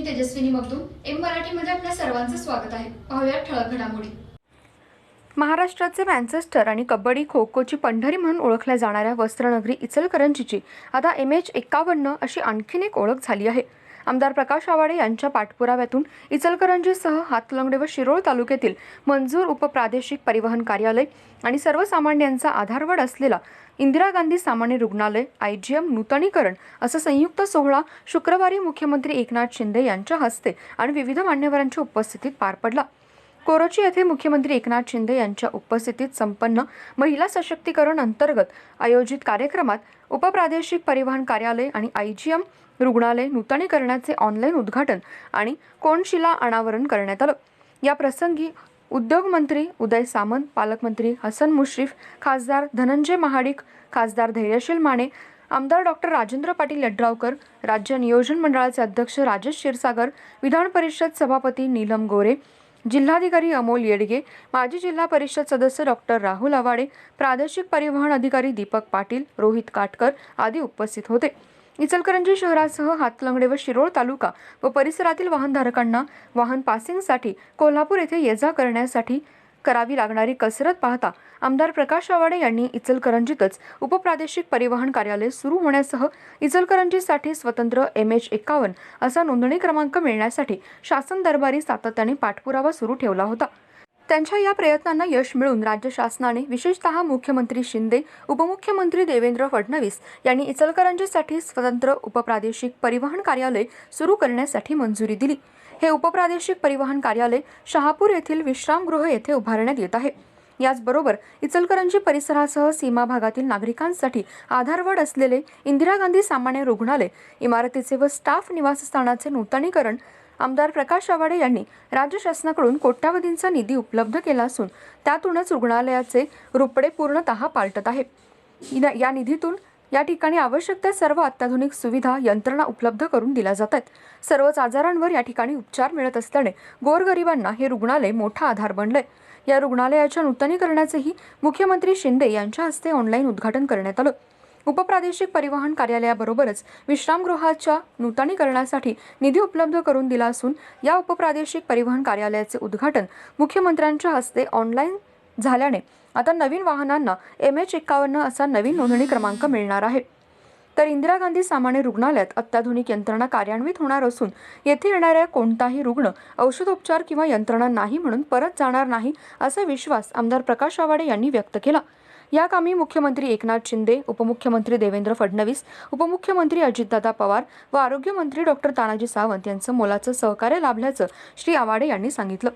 मी Tejaswini Magdum M मराठीमध्ये आपल्या सर्वांचं स्वागत आहे. पाहूया ठळक घडामोडी. महाराष्ट्राचे मॅन्चेस्टर आणि कबड्डी खो खोची पंढरी म्हणून ओळखल्या जाणाऱ्या वस्त्रनगरी इचलकरंजीची आता एम एच एक्कावन्न अशी आणखीन एक ओळख झाली आहे. आमदार प्रकाश आवाडे यांच्या पाठपुराव्यातून इचलकरंजीसह हातलंगडे व शिरोळ तालुक्यातील मंजूर उपप्रादेशिक परिवहन कार्यालय आणि सर्वसामान्यांचा आधारवड असलेला इंदिरा गांधी सामान्य रुग्णालय आय जी एम नूतनीकरण असा संयुक्त सोहळा शुक्रवारी मुख्यमंत्री एकनाथ शिंदे यांच्या हस्ते आणि विविध मान्यवरांच्या उपस्थितीत पार पडला. कोरोची येथे मुख्यमंत्री एकनाथ शिंदे यांच्या उपस्थितीत संपन्न महिला सशक्तीकरण अंतर्गत आयोजित कार्यक्रमात उपप्रादेशिक परिवहन कार्यालय आणि आय जी एम रुग्णालय नूतनीकरणाचे ऑनलाईन उद्घाटन आणि कोणशिला अनावरण करण्यात आलं. या प्रसंगी उद्योगमंत्री उदय सामंत पालकमंत्री हसन मुश्रीफ खासदार धनंजय महाडिक खासदार धैर्यशील माने आमदार डॉक्टर राजेंद्र पाटील यड्रावकर राज्य नियोजन मंडळाचे अध्यक्ष राजेश क्षीरसागर विधान परिषद सभापती नीलम गोरे जिल्हाधिकारी अमोल येडगे माजी जिल्हा परिषद सदस्य डॉक्टर राहुल आवाडे प्रादेशिक परिवहन अधिकारी दीपक पाटील रोहित काटकर आदी उपस्थित होते. इचलकरंजी शहरासह हातलंगडे व शिरोळ तालुका व परिसरातील वाहनधारकांना वाहन पासिंगसाठी कोल्हापूर येथे ये जा करण्यासाठी करावी लागणारी कसरत पाहता आमदार प्रकाश आवाडे यांनी इचलकरंजीतच उपप्रादेशिक परिवहन कार्यालय सुरू होण्यासह इचलकरंजीसाठी स्वतंत्र एम एच एकावन्न असा नोंदणी क्रमांक मिळण्यासाठी शासन दरबारी सातत्याने पाठपुरावा सुरू ठेवला होता. त्यांच्या या प्रयत्नांना यश मिळून राज्य शासनाने विशेषतः मुख्यमंत्री शिंदे उपमुख्यमंत्री देवेंद्र फडणवीस यांनी इचलकरंजीसाठी स्वतंत्र उपप्रादेशिक परिवहन कार्यालय सुरू करण्यासाठी मंजुरी दिली. हे उपप्रादेशिक परिवहन कार्यालय शहापूर येथील विश्रामगृह येथे उभारण्यात येत आहे. याचबरोबर इचलकरंजी परिसरासह सीमा भागातील नागरिकांसाठी आधारवड असलेले इंदिरा गांधी सामान्य रुग्णालय इमारतीचे व स्टाफ निवासस्थानाचे नूतनीकरण आमदार प्रकाश आवाडे यांनी राज्य शासनाकडून कोट्यावधींचा निधी उपलब्ध केला असून त्यातूनच रुग्णालयाचे रुपडे पूर्णतः पालटत आहे. या- या निधीतून या ठिकाणी आवश्यक त्या सर्व अत्याधुनिक सुविधा यंत्रणा उपलब्ध करून दिल्या जात आहेत सर्वच आजारांवर या ठिकाणी उपचार मिळत असल्याने गोरगरिबांना हे रुग्णालय मोठा आधार बनलंय. या रुग्णालयाच्या नूतनीकरणाचेही मुख्यमंत्री शिंदे यांच्या हस्ते ऑनलाईन उद्घाटन करण्यात आलं. उपप्रादेशिक परिवहन कार्यालयाबरोबरच विश्रामगृहाच्या नूतनीकरणासाठी निधी उपलब्ध करून दिला असून या उपप्रादेशिक परिवहन कार्यालयाचे उद्घाटन मुख्यमंत्र्यांच्या हस्ते ऑनलाईन झाल्याने आता नवीन वाहनांना एम एच एक्कावन्न असा नवीन नोंदणी क्रमांक मिळणार आहे. तर इंदिरा गांधी सामान्य रुग्णालयात अत्याधुनिक यंत्रणा कार्यान्वित होणार असून येथे येणाऱ्या कोणताही रुग्ण औषधोपचार किंवा यंत्रणा नाही म्हणून परत जाणार नाही असा विश्वास आमदार प्रकाश आवाडे यांनी व्यक्त केला. या कामी मुख्यमंत्री एकनाथ शिंदे उपमुख्यमंत्री देवेंद्र फडणवीस उपमुख्यमंत्री अजितदादा पवार व आरोग्यमंत्री डॉक्टर तानाजी सावंत यांचं मोलाचं सहकार्य लाभल्याचं श्री आवाडे यांनी सांगितलं.